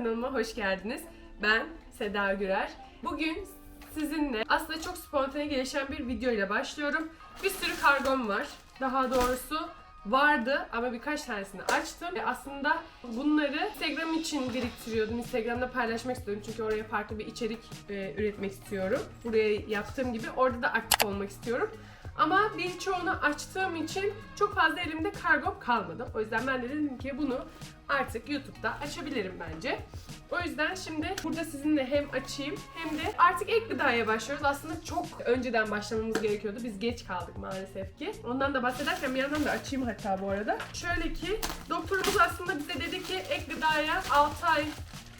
Kanalıma hoş geldiniz. Ben Seda Gürer. Bugün sizinle aslında çok spontane gelişen bir video ile başlıyorum. Bir sürü kargom var. Daha doğrusu vardı ama birkaç tanesini açtım. E, Aslında bunları Instagram için biriktiriyordum. Instagram'da paylaşmak istiyorum çünkü oraya farklı bir içerik e, üretmek istiyorum. Buraya yaptığım gibi orada da aktif olmak istiyorum. Ama birçoğunu açtığım için çok fazla elimde kargom kalmadı. O yüzden ben de dedim ki bunu artık YouTube'da açabilirim bence. O yüzden şimdi burada sizinle hem açayım hem de artık ek gıdaya başlıyoruz. Aslında çok önceden başlamamız gerekiyordu. Biz geç kaldık maalesef ki. Ondan da bahsederken bir yandan da açayım hatta bu arada. Şöyle ki doktorumuz aslında bize dedi ki ek gıdaya 6 ay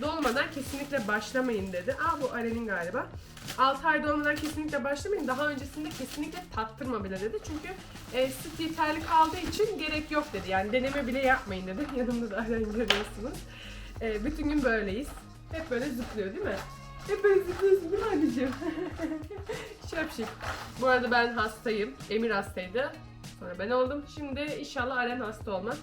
dolmadan kesinlikle başlamayın dedi. Aa bu Aren'in galiba. 6 ay dolmadan kesinlikle başlamayın. Daha öncesinde kesinlikle tattırma bile dedi. Çünkü e, süt yeterli kaldığı için gerek yok dedi. Yani deneme bile yapmayın dedi. Yanımda da Aren görüyorsunuz. E, bütün gün böyleyiz. Hep böyle zıplıyor değil mi? Hep böyle zıplıyorsun değil mi anneciğim? Şapşik. Bu arada ben hastayım. Emir hastaydı. Sonra ben oldum. Şimdi inşallah Aren hasta olmaz.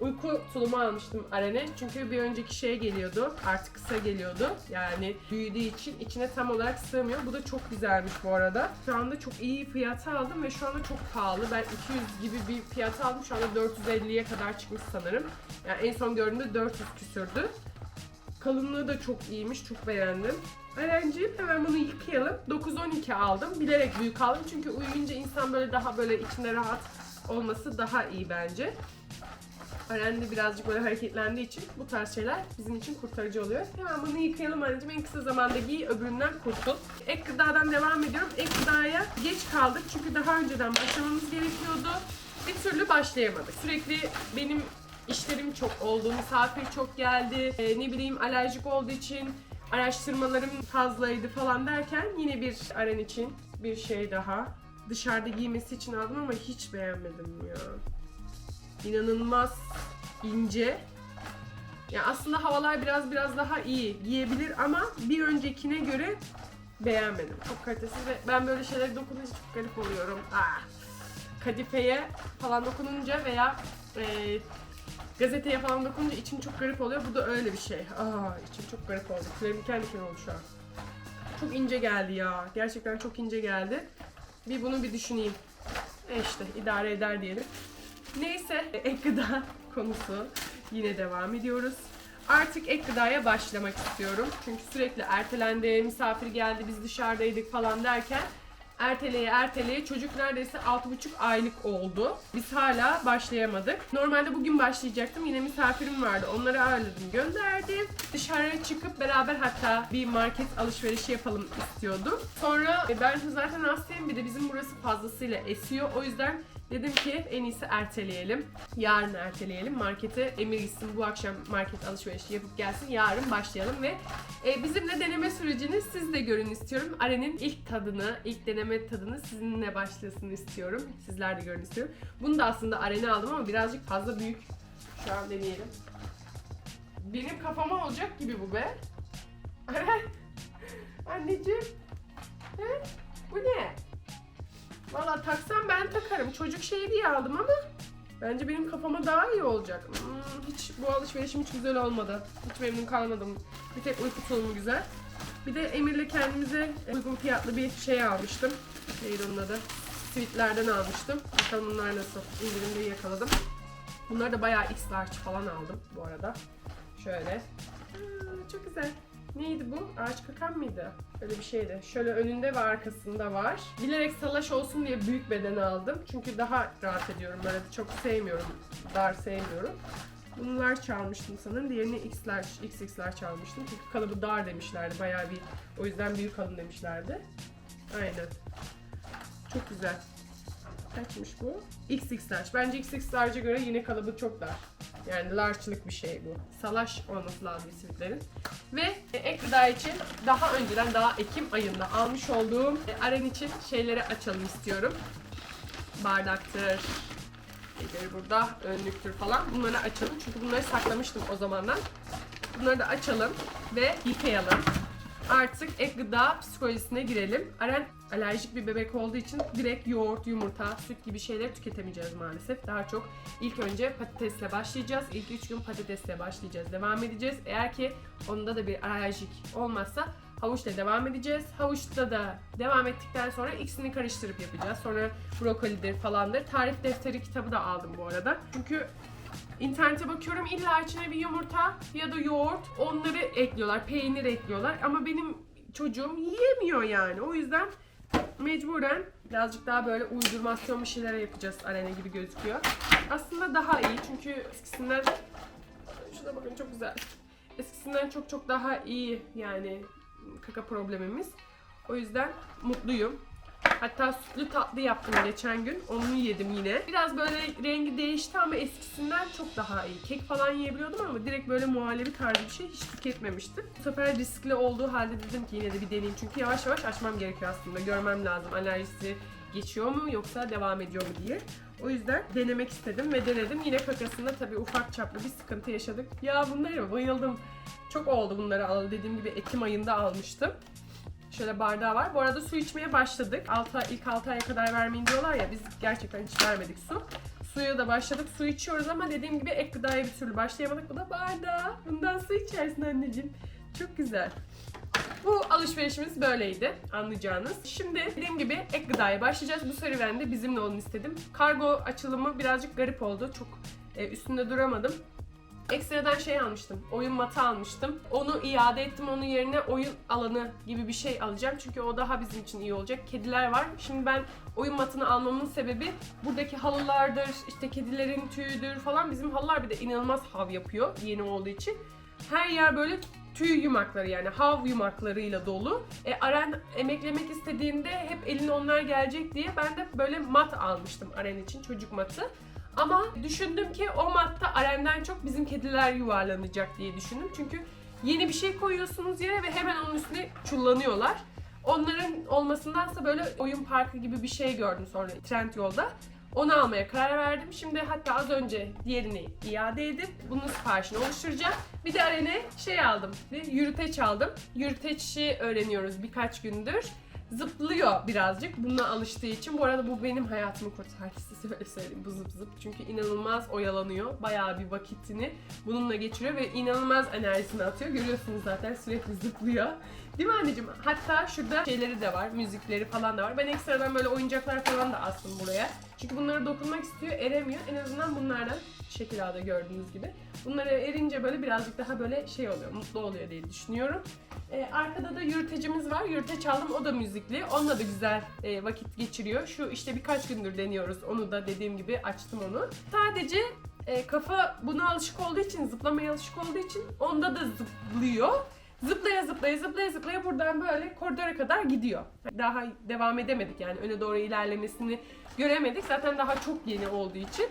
Uyku tulumu almıştım Aren'e. Çünkü bir önceki şeye geliyordu. Artık kısa geliyordu. Yani büyüdüğü için içine tam olarak sığmıyor. Bu da çok güzelmiş bu arada. Şu anda çok iyi fiyata aldım ve şu anda çok pahalı. Ben 200 gibi bir fiyata aldım. Şu anda 450'ye kadar çıkmış sanırım. Yani en son gördüğümde 400 küsürdü. Kalınlığı da çok iyiymiş. Çok beğendim. Arenciğim hemen bunu yıkayalım. 9-12 aldım. Bilerek büyük aldım. Çünkü uyuyunca insan böyle daha böyle içinde rahat olması daha iyi bence. Aren de birazcık böyle hareketlendiği için bu tarz şeyler bizim için kurtarıcı oluyor. Hemen bunu yıkayalım anneciğim. En kısa zamanda giy, öbüründen kurtul. Ek gıdadan devam ediyorum. Ek gıdaya geç kaldık çünkü daha önceden başlamamız gerekiyordu. Bir türlü başlayamadık. Sürekli benim işlerim çok oldu, misafir çok geldi, e, ne bileyim alerjik olduğu için araştırmalarım fazlaydı falan derken yine bir Aren için bir şey daha. Dışarıda giymesi için aldım ama hiç beğenmedim ya inanılmaz ince. Ya aslında havalar biraz biraz daha iyi giyebilir ama bir öncekine göre beğenmedim. Çok kalitesiz ve ben böyle şeylere dokununca çok garip oluyorum. Ah. Kadifeye falan dokununca veya e, gazeteye falan dokununca içim çok garip oluyor. Bu da öyle bir şey. Aa, içim çok garip oldu. Tüylerim diken diken oldu şu an. Çok ince geldi ya. Gerçekten çok ince geldi. Bir bunu bir düşüneyim. E işte idare eder diyelim. Neyse ek gıda konusu yine devam ediyoruz. Artık ek gıdaya başlamak istiyorum. Çünkü sürekli ertelendi, misafir geldi, biz dışarıdaydık falan derken erteleye erteleye çocuk neredeyse 6,5 aylık oldu. Biz hala başlayamadık. Normalde bugün başlayacaktım. Yine misafirim vardı. Onları ağırladım, gönderdim. Dışarıya çıkıp beraber hatta bir market alışverişi yapalım istiyordum. Sonra e, ben zaten hastayım bir de bizim burası fazlasıyla esiyor. O yüzden Dedim ki en iyisi erteleyelim. Yarın erteleyelim. Markete Emir gitsin bu akşam market alışverişi yapıp gelsin. Yarın başlayalım ve e, bizimle deneme sürecini siz de görün istiyorum. Aren'in ilk tadını, ilk deneme tadını sizinle başlasın istiyorum. Sizler de görün istiyorum. Bunu da aslında Aren'e aldım ama birazcık fazla büyük. Şu an deneyelim. Benim kafama olacak gibi bu be. Anneciğim. He? Bu ne? Valla taksam ben takarım. Çocuk şeyi diye aldım ama bence benim kafama daha iyi olacak. Hmm, hiç bu alışverişim hiç güzel olmadı. Hiç memnun kalmadım. Bir tek uyku tulumu güzel. Bir de Emir'le kendimize uygun fiyatlı bir şey almıştım. Neydi onun adı? Sweetlerden almıştım. Bakalım bunlar nasıl. İndirimde yakaladım. Bunları da bayağı X large falan aldım bu arada. Şöyle. Aa, çok güzel. Neydi bu? Ağaç kakan mıydı? Öyle bir şeydi. Şöyle önünde ve arkasında var. Bilerek salaş olsun diye büyük beden aldım. Çünkü daha rahat ediyorum. Böyle çok sevmiyorum. Dar sevmiyorum. Bunlar çalmıştım sanırım. Diğerini X'ler, XX'ler çalmıştım. Çünkü kalıbı dar demişlerdi. Bayağı bir o yüzden büyük alın demişlerdi. Aynen. Çok güzel. Kaçmış bu? XX large. Bence XX large'a göre yine kalıbı çok dar. Yani large'lık bir şey bu. Salaş olması lazım sivitlerin. Ve e, ek gıda için daha önceden daha Ekim ayında almış olduğum e, Aren için şeyleri açalım istiyorum. Bardaktır, nedir burada, önlüktür falan. Bunları açalım çünkü bunları saklamıştım o zamandan. Bunları da açalım ve yıkayalım. artık ek gıda psikolojisine girelim. Aren alerjik bir bebek olduğu için direkt yoğurt, yumurta, süt gibi şeyleri tüketemeyeceğiz maalesef. Daha çok ilk önce patatesle başlayacağız. İlk 3 gün patatesle başlayacağız. Devam edeceğiz. Eğer ki onda da bir alerjik olmazsa havuçla devam edeceğiz. Havuçta da devam ettikten sonra ikisini karıştırıp yapacağız. Sonra brokolidir falandır. Tarif defteri kitabı da aldım bu arada. Çünkü İnternete bakıyorum illa içine bir yumurta ya da yoğurt onları ekliyorlar, peynir ekliyorlar ama benim çocuğum yiyemiyor yani. O yüzden mecburen birazcık daha böyle uydurmasyon bir şeyler yapacağız arena gibi gözüküyor. Aslında daha iyi çünkü eskisinden şuna bakın çok güzel. Eskisinden çok çok daha iyi yani kaka problemimiz. O yüzden mutluyum. Hatta sütlü tatlı yaptım geçen gün. Onu yedim yine. Biraz böyle rengi değişti ama eskisinden çok daha iyi. Kek falan yiyebiliyordum ama direkt böyle muhallebi tarzı bir şey hiç tüketmemiştim. Bu sefer riskli olduğu halde dedim ki yine de bir deneyeyim. Çünkü yavaş yavaş açmam gerekiyor aslında. Görmem lazım alerjisi geçiyor mu yoksa devam ediyor mu diye. O yüzden denemek istedim ve denedim. Yine kakasında tabii ufak çaplı bir sıkıntı yaşadık. Ya bunlara bayıldım. Çok oldu bunları alalı. Dediğim gibi Ekim ayında almıştım. Şöyle bardağı var. Bu arada su içmeye başladık. Altı, ilk 6 aya kadar vermeyin diyorlar ya biz gerçekten hiç vermedik su. Suya da başladık. Su içiyoruz ama dediğim gibi ek gıdaya bir türlü başlayamadık. Bu da bardağı. Bundan su içersin anneciğim. Çok güzel. Bu alışverişimiz böyleydi anlayacağınız. Şimdi dediğim gibi ek gıdaya başlayacağız. Bu serüvende bizimle olun istedim. Kargo açılımı birazcık garip oldu. Çok e, üstünde duramadım. Ekstradan şey almıştım. Oyun matı almıştım. Onu iade ettim. Onun yerine oyun alanı gibi bir şey alacağım. Çünkü o daha bizim için iyi olacak. Kediler var. Şimdi ben oyun matını almamın sebebi buradaki halılardır, işte kedilerin tüyüdür falan. Bizim halılar bir de inanılmaz hav yapıyor yeni olduğu için. Her yer böyle tüy yumakları yani hav yumaklarıyla dolu. E, Aren emeklemek istediğinde hep eline onlar gelecek diye ben de böyle mat almıştım Aren için çocuk matı. Ama düşündüm ki o matta Aren'den çok bizim kediler yuvarlanacak diye düşündüm. Çünkü yeni bir şey koyuyorsunuz yere ve hemen onun üstüne çullanıyorlar. Onların olmasındansa böyle oyun parkı gibi bir şey gördüm sonra trend yolda. Onu almaya karar verdim. Şimdi hatta az önce diğerini iade edip bunun siparişini oluşturacağım. Bir de Aren'e şey aldım. Bir yürüteç aldım. Yürüteçi öğreniyoruz birkaç gündür zıplıyor birazcık buna alıştığı için. Bu arada bu benim hayatımı kurtardı size öyle söyleyeyim bu zıp zıp. Çünkü inanılmaz oyalanıyor. Bayağı bir vakitini bununla geçiriyor ve inanılmaz enerjisini atıyor. Görüyorsunuz zaten sürekli zıplıyor. Değil mi anneciğim? Hatta şurada şeyleri de var, müzikleri falan da var. Ben ekstradan böyle oyuncaklar falan da astım buraya. Çünkü bunları dokunmak istiyor, eremiyor. En azından bunlardan şekil ağda gördüğünüz gibi. Bunları erince böyle birazcık daha böyle şey oluyor, mutlu oluyor diye düşünüyorum. Ee, arkada da yürütecimiz var. Yürüteç aldım. O da müzikli. Onunla da güzel e, vakit geçiriyor. Şu işte birkaç gündür deniyoruz. Onu da dediğim gibi açtım onu. Sadece e, kafa buna alışık olduğu için, zıplamaya alışık olduğu için onda da zıplıyor. Zıplaya zıplaya zıplaya zıplaya buradan böyle koridora kadar gidiyor. Daha devam edemedik yani öne doğru ilerlemesini göremedik. Zaten daha çok yeni olduğu için.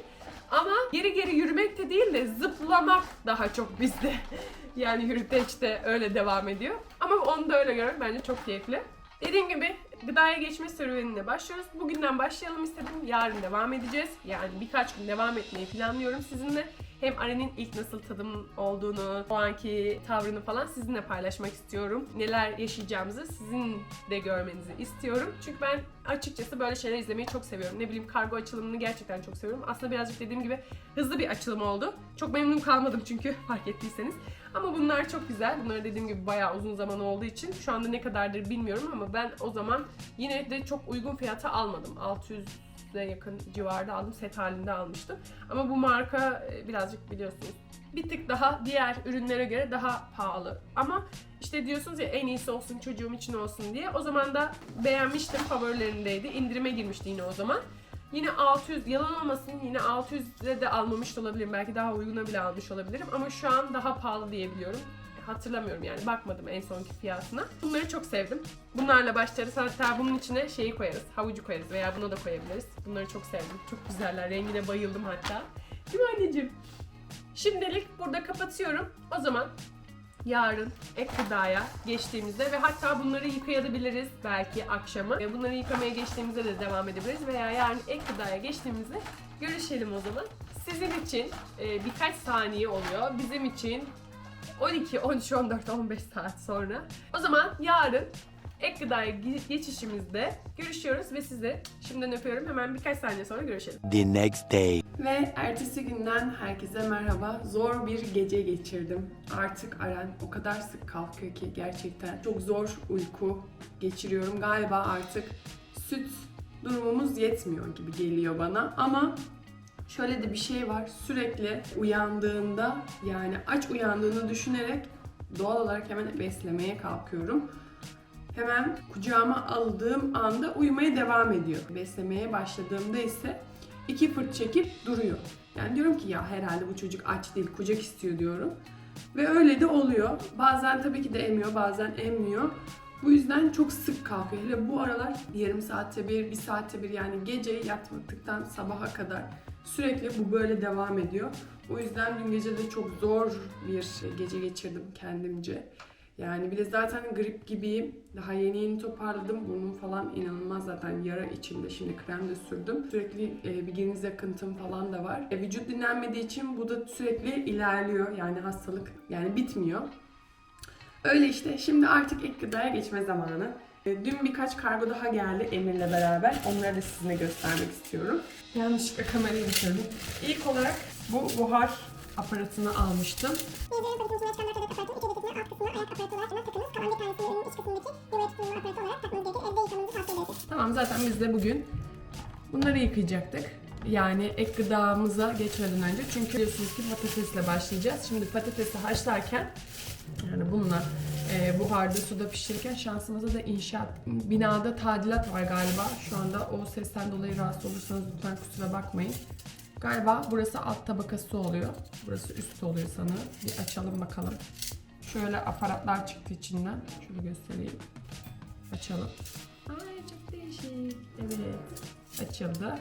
Ama geri geri yürümek de değil de zıplamak daha çok bizde. yani yürüteç de öyle devam ediyor. Ama onu da öyle görmek bence çok keyifli. Dediğim gibi gıdaya geçme serüvenine başlıyoruz. Bugünden başlayalım istedim. Yarın devam edeceğiz. Yani birkaç gün devam etmeyi planlıyorum sizinle. Hem Aren'in ilk nasıl tadım olduğunu, o anki tavrını falan sizinle paylaşmak istiyorum. Neler yaşayacağımızı sizin de görmenizi istiyorum. Çünkü ben açıkçası böyle şeyler izlemeyi çok seviyorum. Ne bileyim kargo açılımını gerçekten çok seviyorum. Aslında birazcık dediğim gibi hızlı bir açılım oldu. Çok memnun kalmadım çünkü fark ettiyseniz. Ama bunlar çok güzel. Bunları dediğim gibi bayağı uzun zaman olduğu için şu anda ne kadardır bilmiyorum ama ben o zaman yine de çok uygun fiyata almadım. 600 yakın civarda aldım. Set halinde almıştım. Ama bu marka e, birazcık biliyorsunuz bir tık daha diğer ürünlere göre daha pahalı. Ama işte diyorsunuz ya en iyisi olsun çocuğum için olsun diye. O zaman da beğenmiştim favorilerindeydi. İndirime girmişti yine o zaman. Yine 600 yalan olmasın yine 600'e de almamış olabilirim. Belki daha uyguna bile almış olabilirim. Ama şu an daha pahalı diyebiliyorum. Hatırlamıyorum yani bakmadım en sonki fiyatına. Bunları çok sevdim. Bunlarla başlarız. Hatta bunun içine şeyi koyarız. Havucu koyarız veya buna da koyabiliriz. Bunları çok sevdim. Çok güzeller. Rengine bayıldım hatta. Değil mi anneciğim? Şimdilik burada kapatıyorum. O zaman yarın ek gıdaya geçtiğimizde ve hatta bunları yıkayabiliriz belki akşamı. Ve bunları yıkamaya geçtiğimizde de devam edebiliriz veya yarın ek gıdaya geçtiğimizde görüşelim o zaman. Sizin için e, birkaç saniye oluyor. Bizim için 12, 13, 14, 15 saat sonra. O zaman yarın ek gıdaya ge- geçişimizde görüşüyoruz ve sizi şimdiden öpüyorum. Hemen birkaç saniye sonra görüşelim. The next day. Ve ertesi günden herkese merhaba. Zor bir gece geçirdim. Artık Aren o kadar sık kalkıyor ki gerçekten çok zor uyku geçiriyorum. Galiba artık süt durumumuz yetmiyor gibi geliyor bana ama şöyle de bir şey var. Sürekli uyandığında yani aç uyandığını düşünerek doğal olarak hemen beslemeye kalkıyorum. Hemen kucağıma aldığım anda uyumaya devam ediyor. Beslemeye başladığımda ise iki fırt çekip duruyor. Yani diyorum ki ya herhalde bu çocuk aç değil, kucak istiyor diyorum. Ve öyle de oluyor. Bazen tabii ki de emiyor, bazen emmiyor. Bu yüzden çok sık kalkıyor. Hele bu aralar yarım saatte bir, bir saatte bir yani gece yatmadıktan sabaha kadar sürekli bu böyle devam ediyor. O yüzden dün gece de çok zor bir gece geçirdim kendimce. Yani bir de zaten grip gibiyim. Daha yeni yeni toparladım. Burnum falan inanılmaz zaten yara içinde. Şimdi krem de sürdüm. Sürekli e, bir geniz yakıntım falan da var. E, vücut dinlenmediği için bu da sürekli ilerliyor. Yani hastalık yani bitmiyor. Öyle işte. Şimdi artık ek gıdaya geçme zamanı. E, Dün birkaç kargo daha geldi Emir'le beraber. Onları da sizinle göstermek istiyorum. Yanlışlıkla kamerayı düşürdüm. İlk olarak bu buhar aparatını almıştım. Ederiz. Tamam zaten biz de bugün bunları yıkayacaktık. Yani ek gıdamıza geçmeden önce. Çünkü biliyorsunuz ki patatesle başlayacağız. Şimdi patatesi haşlarken yani bununla e, buharda suda pişirirken şansımıza da inşaat binada tadilat var galiba. Şu anda o sesten dolayı rahatsız olursanız lütfen kusura bakmayın. Galiba burası alt tabakası oluyor. Burası üst oluyor sanırım. Bir açalım bakalım. Şöyle aparatlar çıktı içinden. Şöyle göstereyim. Açalım. Ay çok değişik. Evet. Açıldı.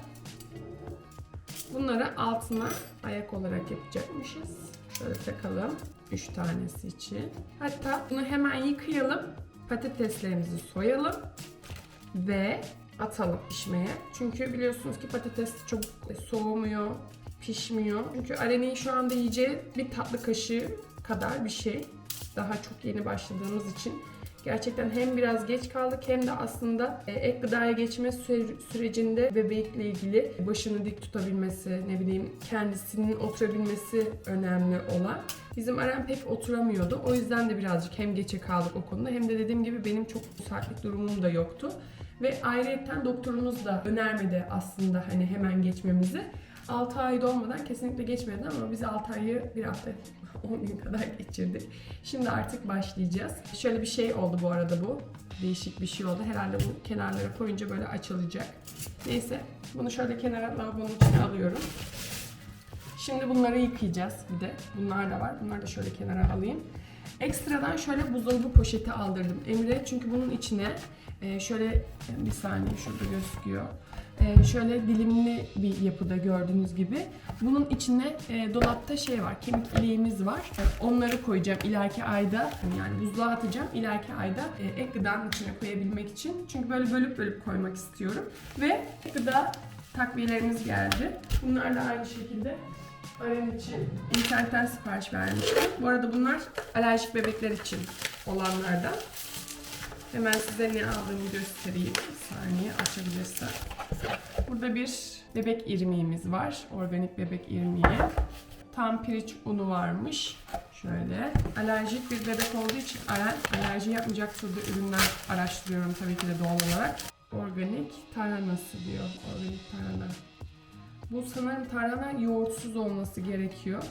Bunları altına ayak olarak yapacakmışız. Takalım. 3 tanesi için. Hatta bunu hemen yıkayalım. Patateslerimizi soyalım. Ve atalım pişmeye. Çünkü biliyorsunuz ki patates çok soğumuyor, pişmiyor. Çünkü Aren'in şu anda yiyeceği bir tatlı kaşığı kadar bir şey. Daha çok yeni başladığımız için. Gerçekten hem biraz geç kaldık hem de aslında e, ek gıdaya geçme süre- sürecinde bebekle ilgili başını dik tutabilmesi, ne bileyim kendisinin oturabilmesi önemli olan. Bizim Aren pek oturamıyordu. O yüzden de birazcık hem geçe kaldık o konuda hem de dediğim gibi benim çok müsaitlik durumum da yoktu. Ve ayrıyetten doktorumuz da önermedi aslında hani hemen geçmemizi. 6 ay dolmadan kesinlikle geçmedi ama biz 6 ayı bir hafta 10 gün kadar geçirdik. Şimdi artık başlayacağız. Şöyle bir şey oldu bu arada bu. Değişik bir şey oldu. Herhalde bu kenarlara koyunca böyle açılacak. Neyse bunu şöyle kenara lavabonun içine alıyorum. Şimdi bunları yıkayacağız bir de. Bunlar da var. Bunları da şöyle kenara alayım. Ekstradan şöyle buzdolabı poşeti aldırdım Emre çünkü bunun içine e, şöyle bir saniye şurada gözüküyor. E, şöyle dilimli bir yapıda gördüğünüz gibi. Bunun içine e, dolapta şey var, kemik iliğimiz var. Onları koyacağım ileriki ayda. Yani buzluğa atacağım ileriki ayda e, ek gıdanın içine koyabilmek için. Çünkü böyle bölüp bölüp koymak istiyorum. Ve gıda takviyelerimiz geldi. Bunlar da aynı şekilde Aren için internetten sipariş vermiştim. Bu arada bunlar alerjik bebekler için olanlardan. Hemen size ne aldığımı göstereyim. Bir saniye açabilirsem. Burada bir bebek irmiğimiz var. Organik bebek irmiği. Tam pirinç unu varmış. Şöyle. Alerjik bir bebek olduğu için alerji yapmayacak türde ürünler araştırıyorum tabii ki de doğal olarak. Organik tarhanası diyor. Organik tarhana. Bu sanırım tarhana yoğurtsuz olması gerekiyor.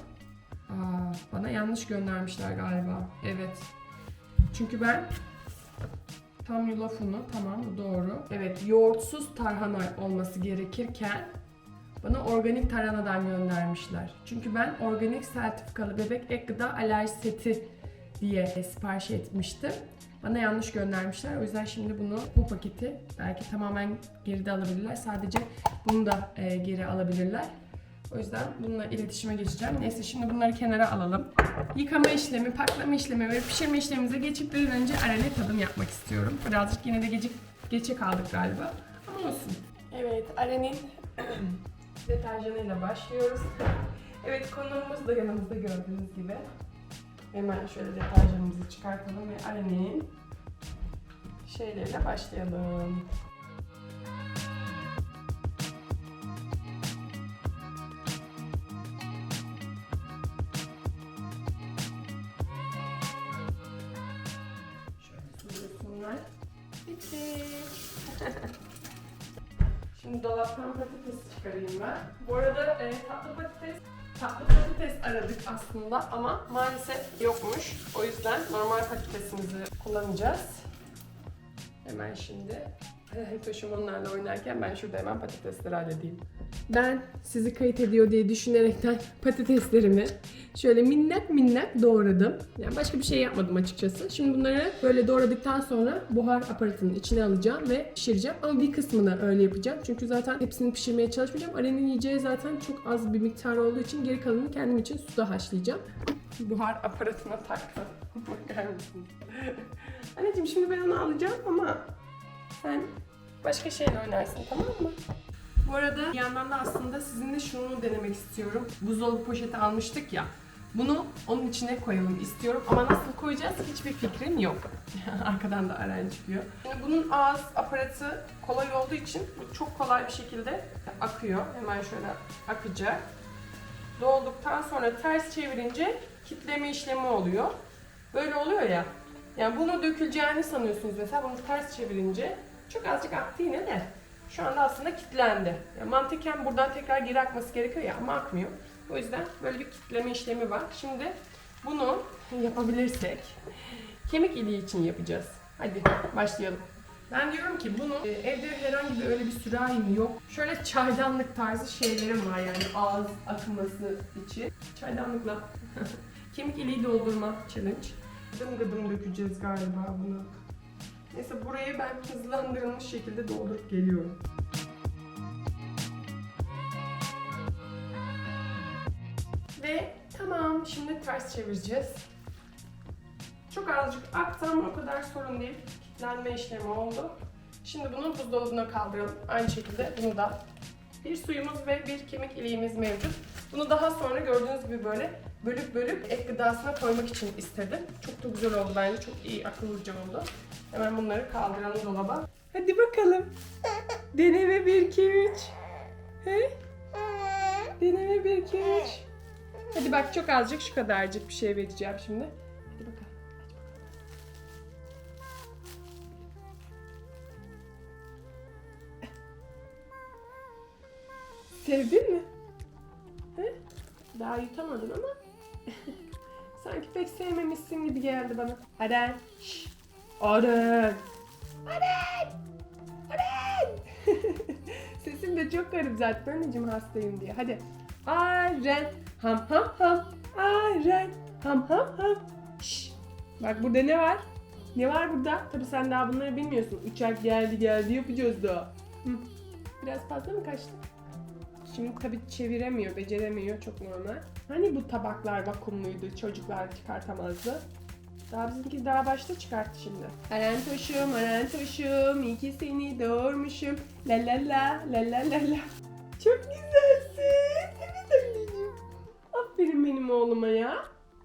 Aa, bana yanlış göndermişler galiba. Evet. Çünkü ben tam yulaf unu tamam bu doğru. Evet yoğurtsuz tarhana olması gerekirken bana organik tarhanadan göndermişler. Çünkü ben organik sertifikalı bebek ek gıda alerji seti diye sipariş etmiştim. Bana yanlış göndermişler. O yüzden şimdi bunu, bu paketi belki tamamen geride alabilirler. Sadece bunu da e, geri alabilirler. O yüzden bununla iletişime geçeceğim. Neyse şimdi bunları kenara alalım. Yıkama işlemi, paklama işlemi ve pişirme işlemimize geçip bir önce arene tadım yapmak istiyorum. Birazcık yine de gecik, geçe kaldık galiba. Ama olsun. Evet, arenin deterjanıyla başlıyoruz. Evet, konuğumuz da yanımızda gördüğünüz gibi. Hemen şöyle deterjanımızı çıkartalım ve Aren'in şeyleriyle başlayalım. Çıkarayım ben. Bu arada e, tatlı patates tatlı patates aradık aslında ama maalesef yokmuş. O yüzden normal patatesimizi kullanacağız. Hemen şimdi Toşum onlarla oynarken ben şurada hemen patatesleri halledeyim. Ben sizi kayıt ediyor diye düşünerekten patateslerimi şöyle minnak minnak doğradım. Yani başka bir şey yapmadım açıkçası. Şimdi bunları böyle doğradıktan sonra buhar aparatının içine alacağım ve pişireceğim. Ama bir kısmını öyle yapacağım. Çünkü zaten hepsini pişirmeye çalışmayacağım. Arenin yiyeceği zaten çok az bir miktar olduğu için geri kalanını kendim için suda haşlayacağım. Buhar aparatına taktım. Bakar mısınız? Anneciğim şimdi ben onu alacağım ama sen başka şeyle oynarsın tamam mı? Bu arada bir yandan da aslında sizinle şunu denemek istiyorum. Buzdolabı poşeti almıştık ya. Bunu onun içine koyalım istiyorum ama nasıl koyacağız hiçbir fikrim yok. Arkadan da Aren çıkıyor. Şimdi bunun ağız aparatı kolay olduğu için çok kolay bir şekilde akıyor. Hemen şöyle akacak. Dolduktan sonra ters çevirince kitleme işlemi oluyor. Böyle oluyor ya. Yani bunu döküleceğini sanıyorsunuz mesela bunu ters çevirince çok azıcık aktı yine de şu anda aslında kilitlendi. Yani mantıken buradan tekrar geri akması gerekiyor ya ama akmıyor. O yüzden böyle bir kitleme işlemi var. Şimdi bunu yapabilirsek kemik iliği için yapacağız. Hadi başlayalım. Ben diyorum ki bunu e, evde herhangi bir öyle bir sürahim yok. Şöyle çaydanlık tarzı şeylerim var yani ağız akması için. Çaydanlıkla kemik iliği doldurma challenge. Gıdım gıdım dökeceğiz galiba bunu. Neyse burayı ben hızlandırılmış şekilde doldurup geliyorum. Ve tamam şimdi ters çevireceğiz. Çok azıcık aktı o kadar sorun değil. Kitlenme işlemi oldu. Şimdi bunu buzdolabına kaldıralım. Aynı şekilde bunu da. Bir suyumuz ve bir kemik iliğimiz mevcut. Bunu daha sonra gördüğünüz gibi böyle bölüp bölüp ek gıdasına koymak için istedim. Çok da güzel oldu bence. Çok iyi akıllıca oldu. Hemen bunları kaldıralım dolaba. Hadi bakalım. Deneme 1 2 3. He? Deneme 1 2 3. Hadi bak çok azıcık şu kadarcık bir şey vereceğim şimdi. Hadi bakalım. Sevdin mi? He? Daha yutamadın ama sanki pek sevmemişsin gibi geldi bana. Aren. Şşş. Aren. Aren. Aren. Sesim de çok garip zaten anneciğim hastayım diye. Hadi. Aren. Ham ham ham. Aren. Ham ham ham. Şşş. Bak burada ne var? Ne var burada? Tabii sen daha bunları bilmiyorsun. Uçak geldi geldi yapacağız daha. Hı. Biraz fazla mı kaçtı? Şimdi tabii çeviremiyor, beceremiyor. Çok normal. Hani bu tabaklar vakumluydu, çocuklar çıkartamazdı. Daha bizimki daha başta çıkarttı şimdi. Aren toşum, Aren toşum, iyi ki seni doğurmuşum. La la la, la la la la. Çok güzelsin. Evet anneciğim. Aferin benim oğluma ya.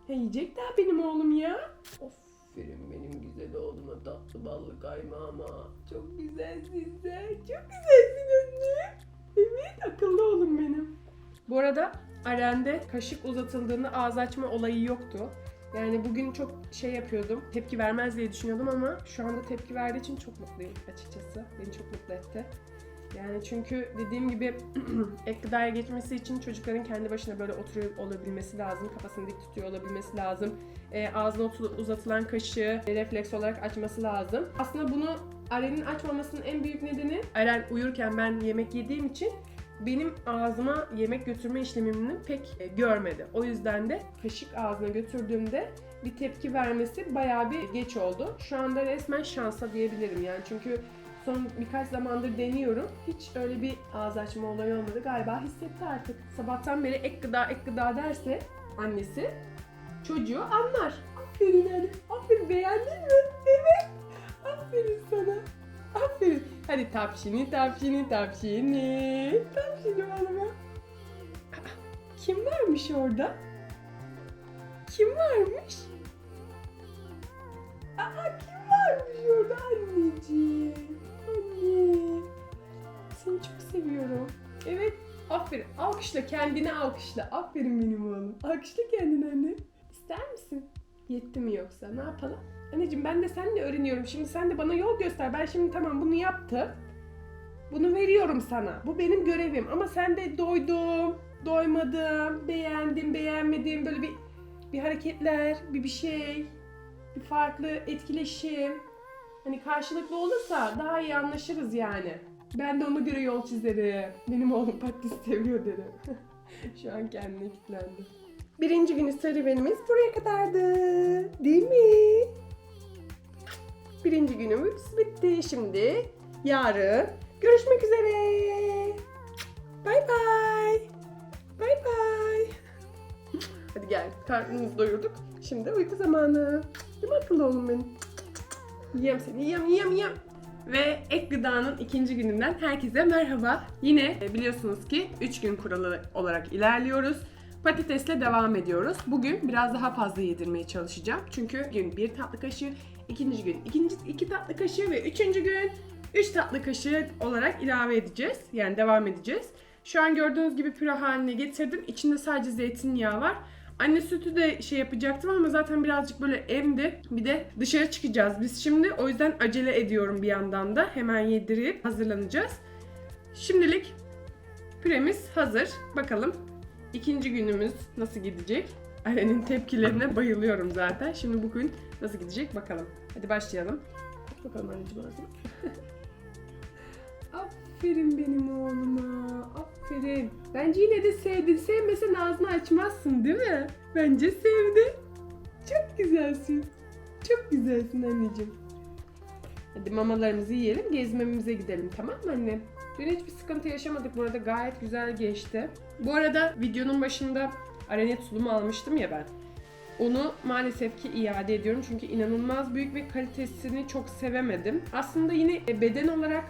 Ha, yiyecek daha benim oğlum ya. Aferin benim güzel oğluma tatlı ballı kaymağıma. Çok güzelsin sen. Çok güzelsin anne. Evet akıllı oğlum benim. Bu arada Aren'de kaşık uzatıldığında ağız açma olayı yoktu. Yani bugün çok şey yapıyordum, tepki vermez diye düşünüyordum ama şu anda tepki verdiği için çok mutluyum açıkçası. Beni çok mutlu etti. Yani çünkü dediğim gibi ek gıdaya geçmesi için çocukların kendi başına böyle oturuyor olabilmesi lazım. Kafasını dik tutuyor olabilmesi lazım. E, ağzına uzatılan kaşığı refleks olarak açması lazım. Aslında bunu Aren'in açmamasının en büyük nedeni Aren uyurken ben yemek yediğim için benim ağzıma yemek götürme işlemini pek e, görmedi. O yüzden de kaşık ağzına götürdüğümde bir tepki vermesi bayağı bir geç oldu. Şu anda resmen şansa diyebilirim yani çünkü son birkaç zamandır deniyorum. Hiç öyle bir ağız açma olayı olmadı. Galiba hissetti artık. Sabahtan beri ek gıda ek gıda derse annesi çocuğu anlar. Aferin anne. Aferin beğendin mi? Evet. Aferin sana. Aferin. Hadi tapşini tapşini. Tapşini oğluma. Aa, Kim varmış orada? Kim varmış? Aa, kim varmış orada anneciğim? Anne. Seni çok seviyorum. Evet. Aferin. Alkışla kendini alkışla. Aferin benim oğlum. Alkışla kendini anne. İster misin? Yetti mi yoksa? Ne yapalım? Anneciğim ben de seninle öğreniyorum. Şimdi sen de bana yol göster. Ben şimdi tamam bunu yaptım. Bunu veriyorum sana. Bu benim görevim. Ama sen de doydum, doymadım, beğendim, beğenmedim. Böyle bir bir hareketler, bir bir şey, bir farklı etkileşim. Hani karşılıklı olursa daha iyi anlaşırız yani. Ben de ona göre yol çizerim. Benim oğlum patates seviyor derim. Şu an kendine kilitlendi. Birinci günü serüvenimiz buraya kadardı. Değil mi? Birinci günümüz bitti. Şimdi yarın görüşmek üzere. Bay bay. Bay bay. Hadi gel. Karnımızı doyurduk. Şimdi uyku zamanı. Değil mi akıllı oğlum benim? Yiyem seni. Yiyem yiyem yiyem. Ve ek gıdanın ikinci gününden herkese merhaba. Yine e, biliyorsunuz ki 3 gün kuralı olarak ilerliyoruz. Patatesle devam ediyoruz. Bugün biraz daha fazla yedirmeye çalışacağım. Çünkü gün bir tatlı kaşığı, ikinci gün ikinci iki tatlı kaşığı ve üçüncü gün 3 tatlı kaşığı olarak ilave edeceğiz. Yani devam edeceğiz. Şu an gördüğünüz gibi püre haline getirdim. İçinde sadece zeytinyağı var. Anne sütü de şey yapacaktım ama zaten birazcık böyle emdi. Bir de dışarı çıkacağız biz şimdi. O yüzden acele ediyorum bir yandan da. Hemen yedirip hazırlanacağız. Şimdilik püremiz hazır. Bakalım ikinci günümüz nasıl gidecek? Aren'in tepkilerine bayılıyorum zaten. Şimdi bugün nasıl gidecek bakalım. Hadi başlayalım. Bakalım anneciğim ağzını. Aferin benim oğluma. Aferin. Bence yine de sevdin. Sevmesen ağzını açmazsın değil mi? Bence sevdi. Çok güzelsin. Çok güzelsin anneciğim. Hadi mamalarımızı yiyelim. Gezmemize gidelim tamam mı anne? Dün hiçbir sıkıntı yaşamadık. Bu arada gayet güzel geçti. Bu arada videonun başında arenet sulumu almıştım ya ben. Onu maalesef ki iade ediyorum çünkü inanılmaz büyük ve kalitesini çok sevemedim. Aslında yine e, beden olarak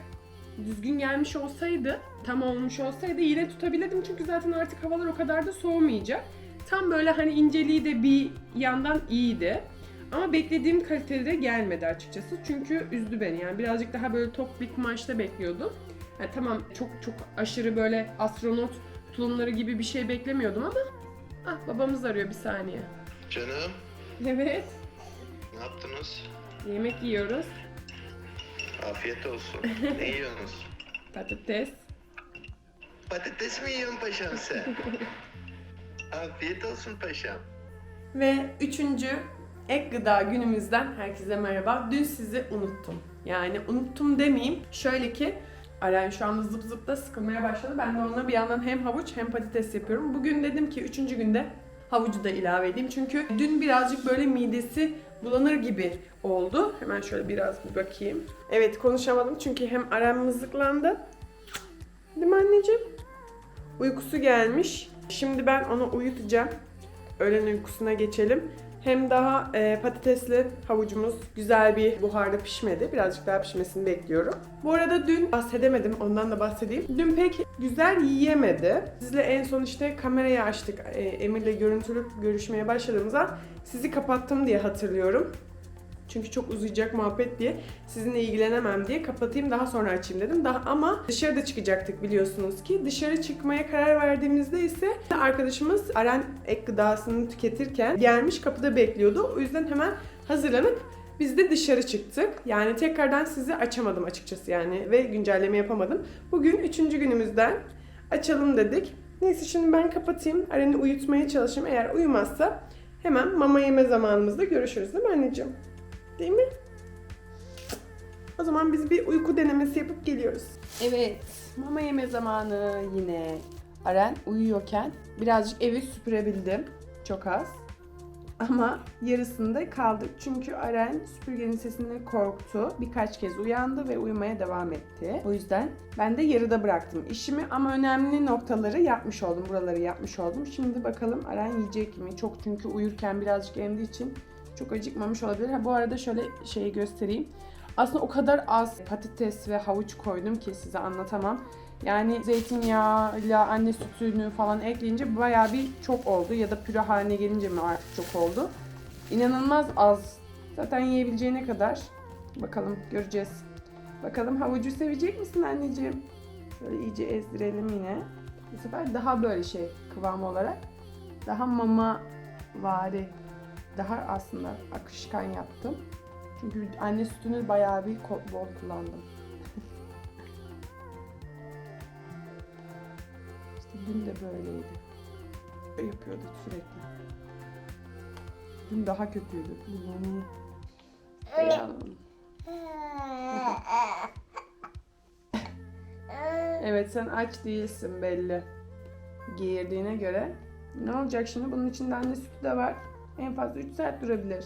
düzgün gelmiş olsaydı, tam olmuş olsaydı yine tutabilirdim çünkü zaten artık havalar o kadar da soğumayacak. Tam böyle hani inceliği de bir yandan iyiydi. Ama beklediğim kalitede gelmedi açıkçası. Çünkü üzdü beni. Yani birazcık daha böyle tok bir kumaşta bekliyordum. Yani tamam çok çok aşırı böyle astronot tulumları gibi bir şey beklemiyordum ama ah babamız arıyor bir saniye. Canım Evet, ne yaptınız? yemek yiyoruz. Afiyet olsun. ne yiyorsunuz? Patates. Patates mi yiyorsun paşam sen? Afiyet olsun paşam. Ve üçüncü ek gıda günümüzden herkese merhaba. Dün sizi unuttum. Yani unuttum demeyeyim. Şöyle ki Aren şu anda zıp zıp da sıkılmaya başladı. Ben de ona bir yandan hem havuç hem patates yapıyorum. Bugün dedim ki üçüncü günde havucu da ilave edeyim. Çünkü dün birazcık böyle midesi bulanır gibi oldu. Hemen şöyle biraz bir bakayım. Evet konuşamadım çünkü hem Aren mızıklandı. Değil mi anneciğim? Uykusu gelmiş. Şimdi ben onu uyutacağım. Öğlen uykusuna geçelim. Hem daha e, patatesli havucumuz güzel bir buharda pişmedi. Birazcık daha pişmesini bekliyorum. Bu arada dün bahsedemedim, ondan da bahsedeyim. Dün pek güzel yiyemedi. Sizle en son işte kamerayı açtık. E, Emir'le görüntülü görüşmeye başladığımızda sizi kapattım diye hatırlıyorum. Çünkü çok uzayacak muhabbet diye sizinle ilgilenemem diye kapatayım daha sonra açayım dedim. Daha ama dışarıda çıkacaktık biliyorsunuz ki. Dışarı çıkmaya karar verdiğimizde ise arkadaşımız Aren ek gıdasını tüketirken gelmiş kapıda bekliyordu. O yüzden hemen hazırlanıp biz de dışarı çıktık. Yani tekrardan sizi açamadım açıkçası yani ve güncelleme yapamadım. Bugün üçüncü günümüzden açalım dedik. Neyse şimdi ben kapatayım. Aren'i uyutmaya çalışayım. Eğer uyumazsa hemen mama yeme zamanımızda görüşürüz değil mi anneciğim? Değil mi? O zaman biz bir uyku denemesi yapıp geliyoruz. Evet, mama yeme zamanı yine. Aren uyuyorken birazcık evi süpürebildim. Çok az. Ama yarısında kaldık çünkü Aren süpürgenin sesinden korktu. Birkaç kez uyandı ve uyumaya devam etti. O yüzden ben de yarıda bıraktım işimi ama önemli noktaları yapmış oldum. Buraları yapmış oldum. Şimdi bakalım Aren yiyecek mi? Çok çünkü uyurken birazcık emdiği için çok acıkmamış olabilir. Ha, bu arada şöyle şeyi göstereyim. Aslında o kadar az patates ve havuç koydum ki size anlatamam. Yani zeytinyağıyla anne sütünü falan ekleyince bayağı bir çok oldu. Ya da püre haline gelince mi artık çok oldu. İnanılmaz az Zaten yiyebileceğine kadar. Bakalım göreceğiz. Bakalım havucu sevecek misin anneciğim? Şöyle iyice ezdirelim yine. Bu sefer daha böyle şey kıvam olarak. Daha mama vari. Daha aslında akışkan yaptım. Çünkü anne sütünü bayağı bir bol kullandım. işte dün de böyleydi. Böyle yapıyordu sürekli. Dün daha kötüydü. Bugün iyi. Evet sen aç değilsin belli. Giyirdiğine göre. Ne olacak şimdi? Bunun içinde anne sütü de var. En fazla 3 saat durabilir.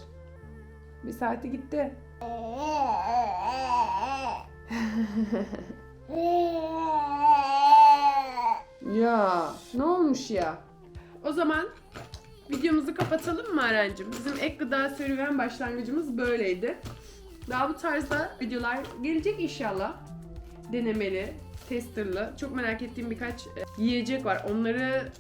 Bir saati gitti. Ya ne olmuş ya? O zaman videomuzu kapatalım mı Arencim? Bizim ek gıda serüven başlangıcımız böyleydi. Daha bu tarzda videolar gelecek inşallah. Denemeli, testerlı. Çok merak ettiğim birkaç e, yiyecek var. Onları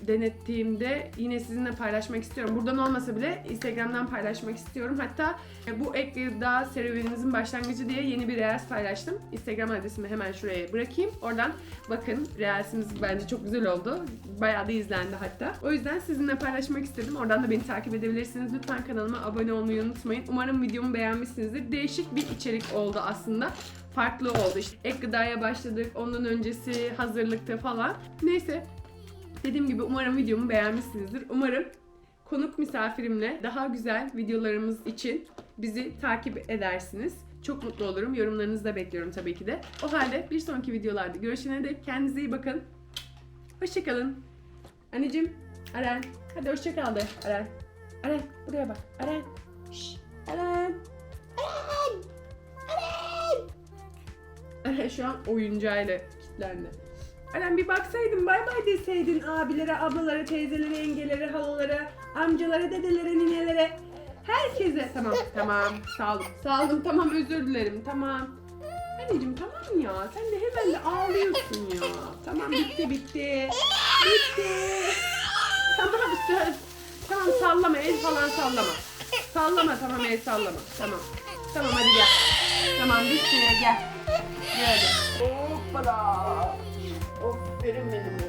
denettiğimde yine sizinle paylaşmak istiyorum. Buradan olmasa bile Instagram'dan paylaşmak istiyorum. Hatta e, bu ek gıda serüvenimizin başlangıcı diye yeni bir reels paylaştım. Instagram adresimi hemen şuraya bırakayım. Oradan bakın reelsimiz bence çok güzel oldu. Bayağı da izlendi hatta. O yüzden sizinle paylaşmak istedim. Oradan da beni takip edebilirsiniz. Lütfen kanalıma abone olmayı unutmayın. Umarım videomu beğenmişsinizdir. Değişik bir içerik oldu aslında farklı oldu. İşte ek gıdaya başladık. Ondan öncesi hazırlıkta falan. Neyse. Dediğim gibi umarım videomu beğenmişsinizdir. Umarım konuk misafirimle daha güzel videolarımız için bizi takip edersiniz. Çok mutlu olurum. Yorumlarınızı da bekliyorum tabii ki de. O halde bir sonraki videolarda görüşene dek kendinize iyi bakın. Hoşçakalın. Anneciğim, Aren. Hadi hoşçakal de Aren. Aren, buraya bak. Aren. Şşş, Aren. Aren. Aren. Aren şu an oyuncağıyla kilitlendi. Aren bir baksaydın bay bay deseydin abilere, ablalara, teyzelere, yengelere, halalara, amcalara, dedelere, ninelere. Herkese. Tamam tamam sağ olun. Sağ olun tamam özür dilerim tamam. Anneciğim tamam ya sen de hemen de ağlıyorsun ya. Tamam bitti bitti. Bitti. Tamam söz. Tamam sallama el falan sallama. Sallama tamam el sallama. Tamam. Tamam hadi gel. Tamam bitti gel. Gel hadi. Hoppala. Aferin benim.